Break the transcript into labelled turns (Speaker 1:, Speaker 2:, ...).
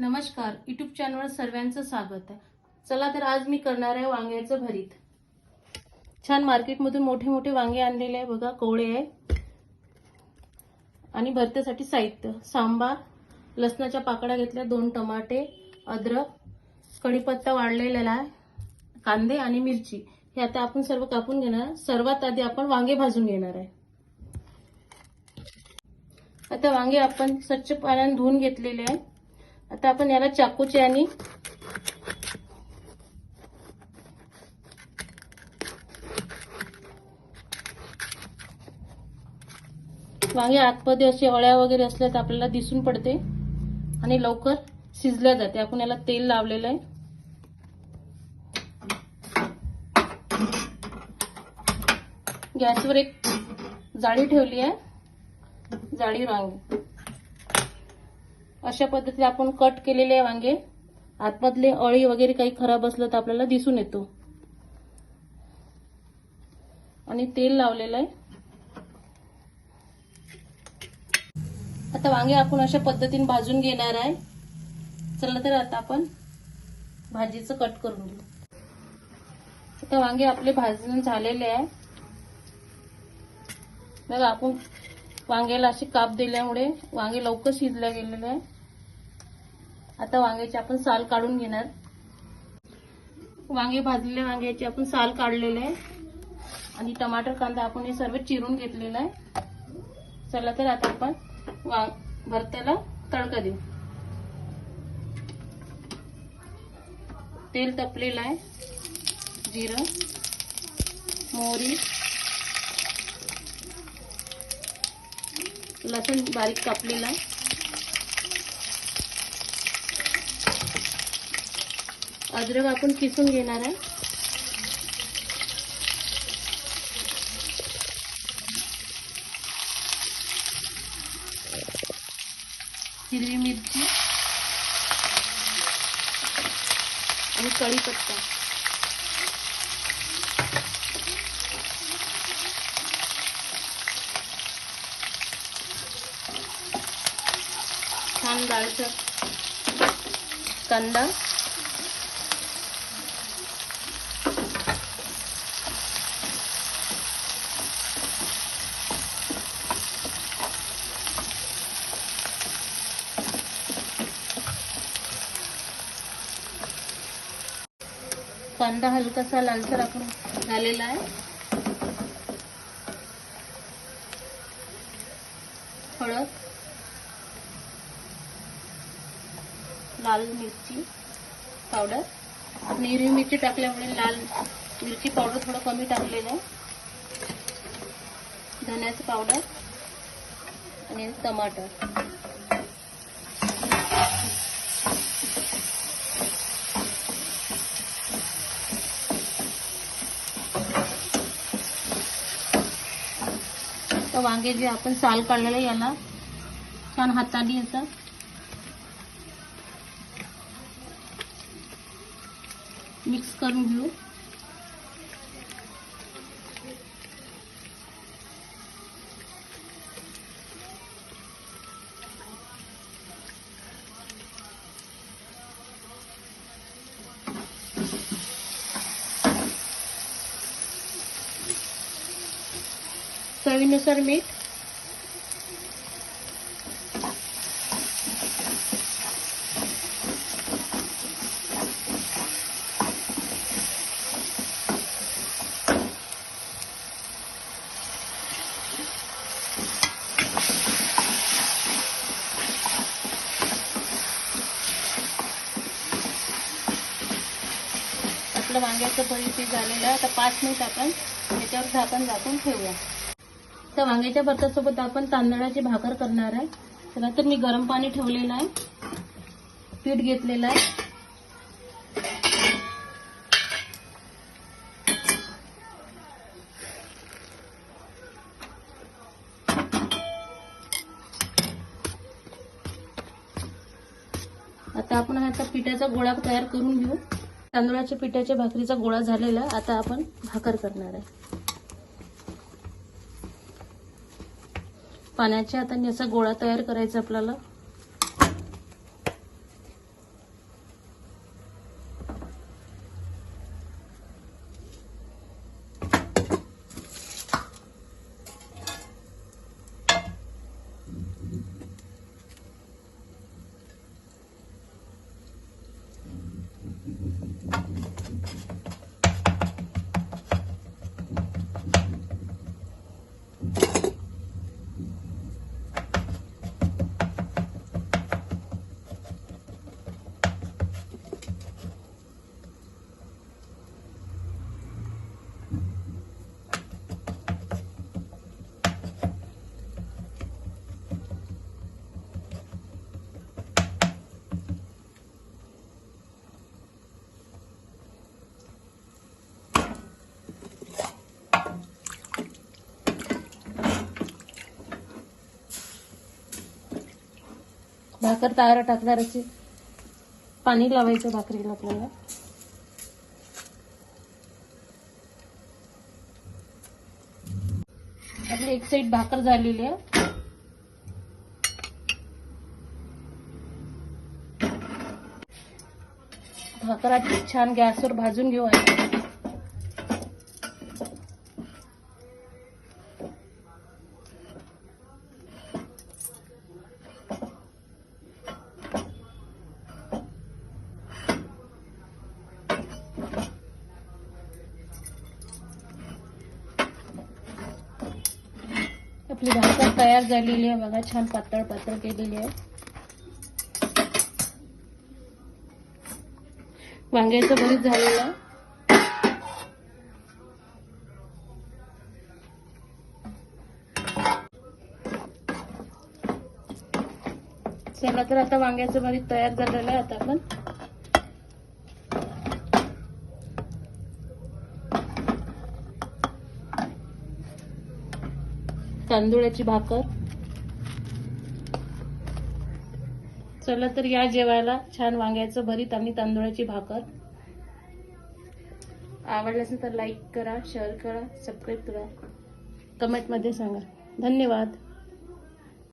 Speaker 1: नमस्कार युट्यूब चॅनलवर सर्वांचं स्वागत आहे. चला तर आज मी करणार आहे वांग्याचं भरीत. छान मार्केटमधून मोठे मोठे वांगे आणलेले आहे बघा कोवळे आहे. आणि भरत्यासाठी साहित्य सांबार लसणाच्या पाकळ्या घेतल्या दोन टमाटे अद्रक कढीपत्ता वाढलेला आहे कांदे आणि मिरची. हे आता आपण सर्व कापून घेणार सर्वात आधी आपण वांगे भाजून घेणार आहे. आता वांगे आपण स्वच्छ पाण्याने धुवून घेतलेले आहे. आता आपण याला चाकूचे आणि वांगे आतमध्ये असे अळ्या वगैरे असल्या तर आपल्याला दिसून पडते आणि लवकर शिजल्या जाते. आपण याला तेल लावलेलं आहे. गॅसवर एक जाळी ठेवली आहे. जाळी वांगी. अशा पद्धतीने आपण कट केलेले वांगे. आतमधले अळी वगैरे काही खराब असलं तर आपल्याला दिसून येतो. आणि तेल लावलेलं आहे. आता वांगे आपण अशा पद्धतीने भाजून घेणार आहे. चला तर आता आपण भाजीचं कट करून घेऊ. आता वांगे आपले भाजून झालेले आहे. मग आपण वांग्याला असे काप दिल्यामुळे वांगे लवकर शिजल्या गेलेले आहे. आता वांग्याची आपण साल काढून घेणार. वांगे भाजलेले वांग्याची आपण साल काढलेले आहे. आणि टमाटर कांदा आपण हे सर्व चिरून घेतलेलं आहे. चला तर आता आपण वांग भरत्याला तडका देऊ. तेल तपलेलं आहे. जिरं मोहरी लसूण बारीक कापलेला आहे. अद्रक आपण किसून घेणार आहे. हिरवी मिरची. आणि कढीपत्ता. छान डाळसर कांदा. कांदा हलकासा लालसर आपण झालेला आहे. हळद लाल मिरची पावडर आपण हिरवी मिरची टाकल्यामुळे लाल मिरची पावडर थोडं कमी टाकलेलं आहे. धन्याचं पावडर आणि टमाटर. तर वांगे जे आपण साल काढलेलं याला? छान हाताने याचा. मिक्स करून घेऊ. चवीनुसार मीठ. आपलं वांग्याचं भरीत ते झालेलं आहे. आता पाच मिनिट आपण त्याच्यावर झाकण झाकून ठेवूया. तर वांग्याच्या भरतासोबत आपण तांदळाची भाकर करणार आहे. चला तर मी गरम पाणी ठेवलेलं आहे. पीठ घेतलेलं आहे. आता आपण आता पिठाचा गोळा तयार करून घेऊ. तांदळाच्या पिठाच्या भाकरीचा गोळा झालेला आहे. आता आपण भाकर करणार आहे. पाण्याच्या हाताने असा गोळा तयार करायचा आपल्याला? भाकर तयार टाकणाराची पाणी लावायचं भाकरीला आपल्याला. आपली एक साईड भाकर झालेली आहे. भाकर आधी छान गॅसवर भाजून घेऊ आहे आपली भाकर तयार झालेली आहे. बघा छान पातळ पातळ केलेली आहे. वांग्याचं भरीत झालेलं आहे. चला तर आता वांग्याचं भरीत तयार झालेलं आहे आता आपण. तांदुळाची भाकर. चला तर या जेवायला छान वांग्याचं भरीत आणि तांदुळाची भाकर. आवडलं असेल तर लाईक करा शेअर करा सबस्क्राईब करा. कमेंटमध्ये सांगा. धन्यवाद.